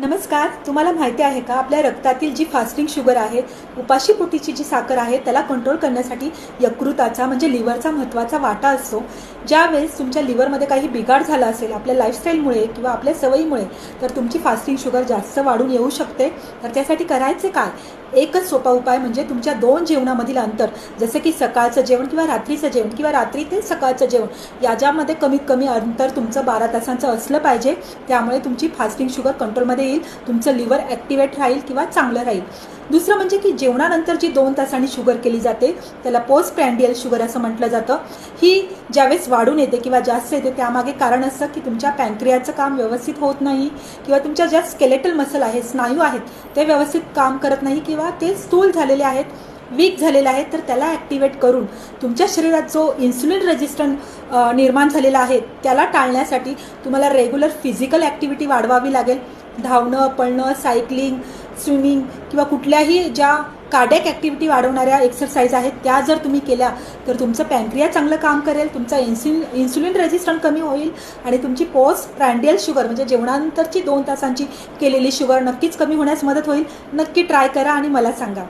नमस्कार तुम्हाला माहिती आहे का आपल्या रक्तातील जी फास्टिंग शुगर आहे उपाशी पोटीची जी साखर आहे त्याला कंट्रोल करण्यासाठी यकृताचा म्हणजे लिव्हरचा महत्त्वाचा वाटा असतो. ज्यावेळेस तुमच्या लिव्हरमध्ये काही बिघाड झाला असेल आपल्या लाईफस्टाईलमुळे किंवा आपल्या सवयीमुळे तर तुमची फास्टिंग शुगर जास्त वाढून येऊ शकते. तर त्यासाठी करायचे काय? एकच सोपा उपाय म्हणजे तुमच्या दोन जेवणामधील अंतर जसं की सकाळचं जेवण किंवा रात्रीचं जेवण किंवा रात्री ते सकाळचं जेवण याच्यामध्ये कमीत कमी अंतर तुमचं बारा तासांचं असलं पाहिजे. त्यामुळे तुमची फास्टिंग शुगर कंट्रोल कंट्रोलमध्ये येईल तुमचं लिव्हर ॲक्टिवेट राहील किंवा चांगलं राहील. दुसरं म्हणजे की जेवणानंतर जी दोन तासांनी शुगर केली जाते त्याला पोस्ट प्रँडियल शुगर असं म्हटलं जातं. ही ज्यावेळेस वाढून येते किंवा जास्त येते त्यामागे कारण असतं की तुमच्या पँक्रियाचं काम व्यवस्थित होत नाही किंवा तुमच्या ज्या स्केलेटल मसल आहेत स्नायू आहेत ते व्यवस्थित काम करत नाही किंवा ते स्थूल झालेले आहेत वीक झालेला आहेत तर त्याला ॲक्टिवेट करून तुमच्या शरीरात जो इन्सुलिन रेजिस्टंट निर्माण झालेला आहे त्याला टाळण्यासाठी तुम्हाला रेग्युलर फिजिकल ॲक्टिव्हिटी वाढवावी लागेल. धावणं पळणं सायकलिंग स्विमिंग किंवा कुठल्याही ज्या कार्डॅक ॲक्टिव्हिटी वाढवणाऱ्या एक्सरसाइज आहेत त्या जर तुम्ही केल्या तर तुमचं पॅन्क्रिया चांगलं काम करेल तुमचा इन्सुलिन इन्सुलिन रेझिस्टंट कमी होईल आणि तुमची पोस्ट प्रँडियल शुगर म्हणजे जेवणानंतरची दोन तासांची केलेली शुगर नक्कीच कमी होण्यास मदत होईल. नक्की ट्राय करा आणि मला सांगा.